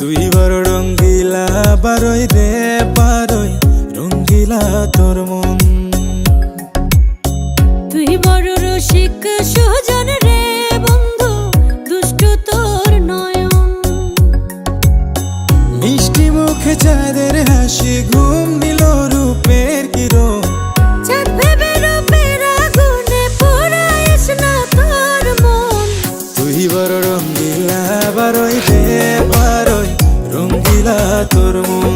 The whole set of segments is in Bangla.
তুই বড় রঙ্গিলা বারোই রে বারোই রঙ্গিলা তোর মন। তুই বড় রসিক সহ রঙ্গিলা তোর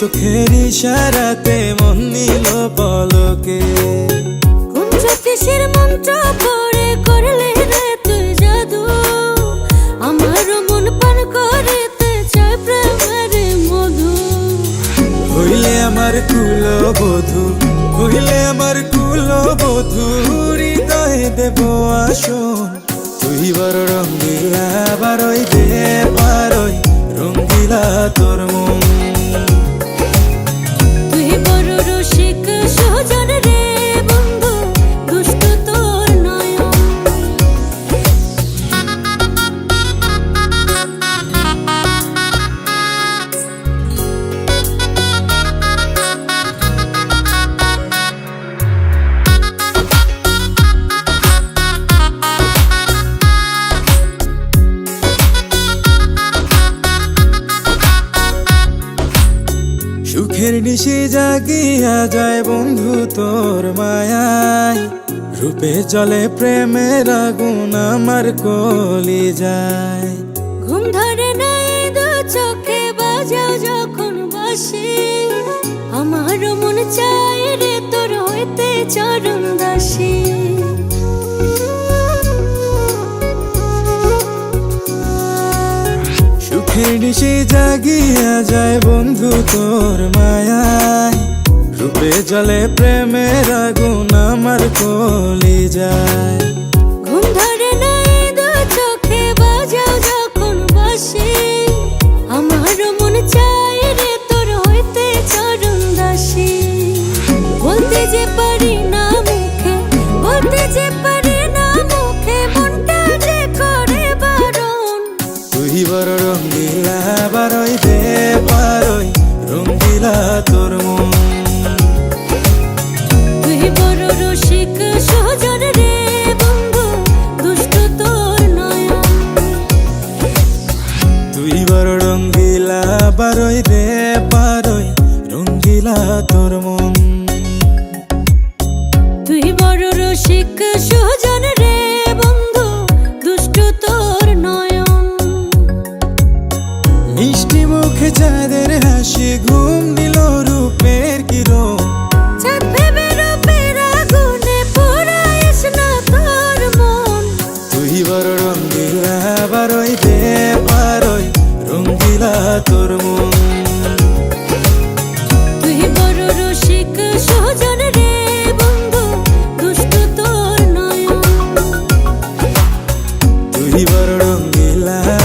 চোখের ইশারাতে মন নিল পলকে। কোন জ্যোতিষীর মন্ত্র পড়ে করলে রে তুই জাদু? আমার মন পান করিতে চাই প্রেমের মধু। হইলে আমার কুল বধু হইলে আমার কুল বধু হৃদয়ে দেব আসন। তুই বড় রঙ্গিলা বারই দে পারই রঙ্গিলা তোর মন। সুখের নিশে জাগিয়া যায় বন্ধু তোর মায়ায়। রূপে জলে প্রেমের আগুন আমার কলি যায়। ঘুম ধরে নাই দু চোখে বাজাও যখন বাসি। আমার মন চাই রে তোর হইতে চরণ দাসী। নিশে জাগিয়া যায় বন্ধু তোর মায়ায়। রূপে জলে প্রেমের আগুন আমার কলি যায়। ঘুম ধরে যখন আমার মন হইতে যে রঙ্গিলা বারই রে বারোই রঙ্গিলা তোর இவருடம் இல்லை.